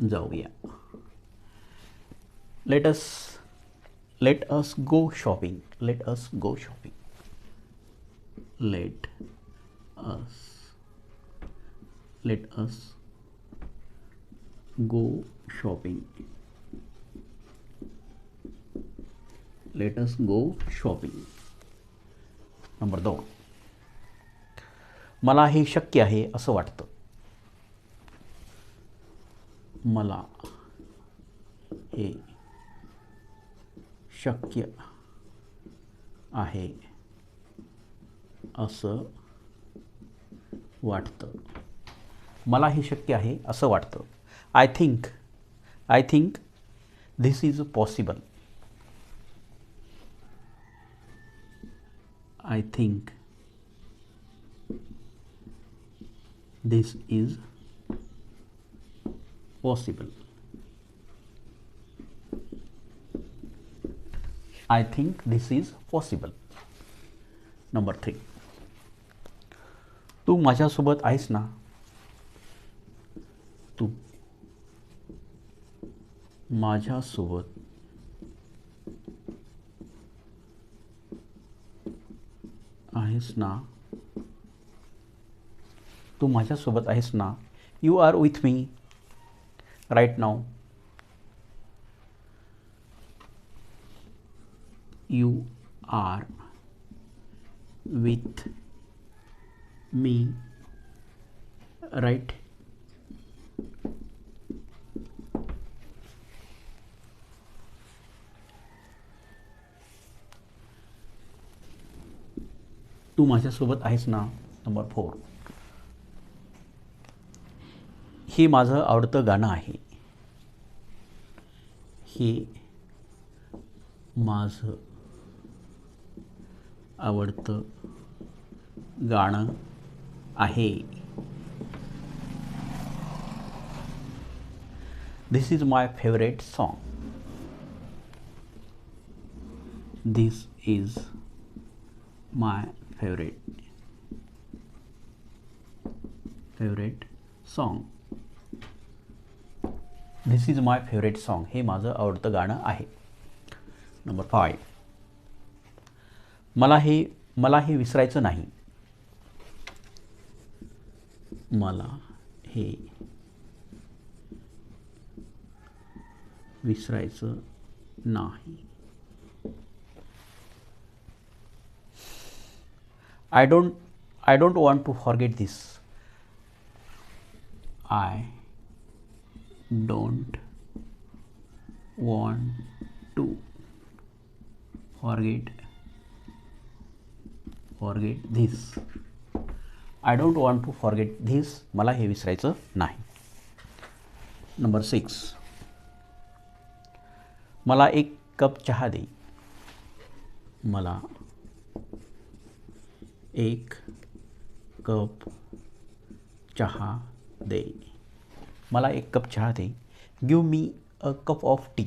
जाऊया. Let us let us go shopping let us go shopping let us let us go shopping let us go shopping number दोन मला हे शक्य आहे असं वाटतं. मला हे शक्य आहे असं वाटतं. मला हे शक्य आहे असं वाटतं. I think I think this is possible I think this is possible. I think this is possible. Number three तू माझ्यासोबत आहेस ना? तू माझ्यासोबत आहेस ना? तू माझ्यासोबत आहेस ना? You are with me right now. You are with me right. तू माझ्यासोबत आहेस ना नंबर फोर. हे माझं आवडतं गाणं आहे. हे माझं आवडतं गाणं आहे. This is my favourite song this is my favourite favourite song this is my favourite song हे माझं आवडतं गाणं आहे. नंबर फाय मला हे मला हे विसरायचं नाही. मला हे विसरायचं नाही. I don't I don't want to forget this I don't want to forget forget this I don't want to forget this मला हे विसरायचं नाही. नंबर सिक्स मला एक कप चहा दे. मला एक कप चहा दे. मला एक कप चहा दे. Give me a cup of tea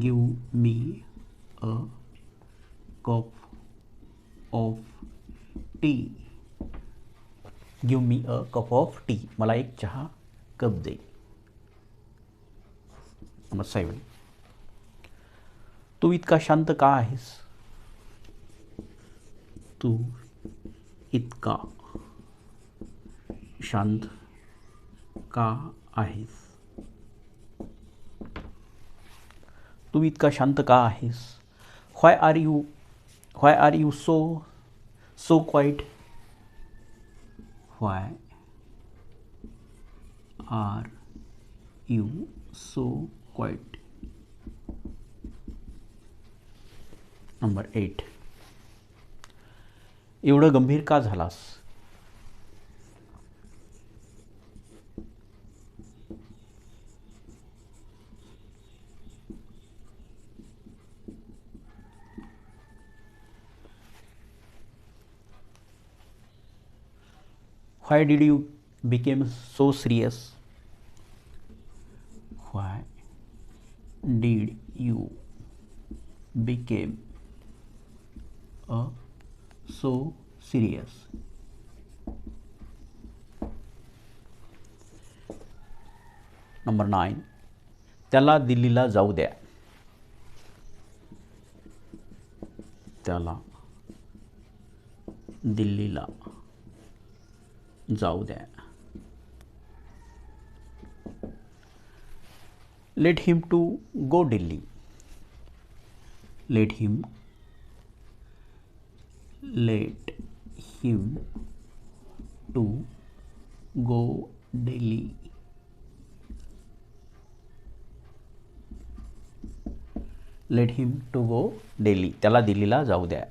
give me a cup of tea give me a cup of tea मला एक चहा कप दे. नंबर सेवन तू इतका शांत का आहेस? तू इतका शांत का आहेस? तू इतका शांत का आहेस? Why are you why are you so so quiet why are you so quiet number eight एवढं गंभीर का झालास? why did you became so serious why did you became uh, so serious number nine त्याला दिल्लीला जाऊ द्या त्याला दिल्लीला जाऊ द्या. Let him to go Delhi let him let him to go Delhi let him to go Delhi त्याला दिल्लीला जाऊ द्या.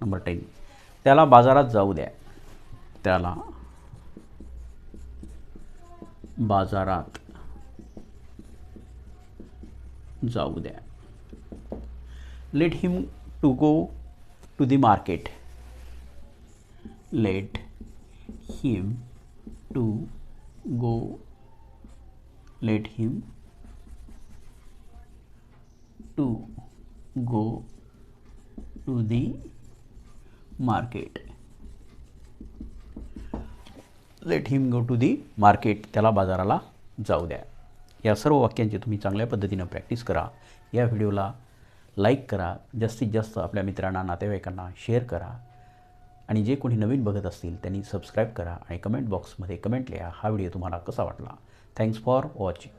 नंबर टेन त्याला बाजारात जाऊ द्या. त्याला बाजारात जाऊ द्या. Let him to go to the market let him to go let him to go to the market let him go to the market त्याला बाजाराला जाऊ द्या. या सर्व वाक्यांची तुम्ही चांगल्या पद्धतीनं प्रॅक्टिस करा. या व्हिडिओला लाईक करा. जास्तीत जास्त आपल्या मित्रांना नातेवाईकांना शेअर करा. आणि जे कोणी नवीन बघत असतील त्यांनी सबस्क्राईब करा आणि कमेंट बॉक्समध्ये कमेंट लिहा. हा व्हिडिओ तुम्हाला कसा वाटला? Thanks for watching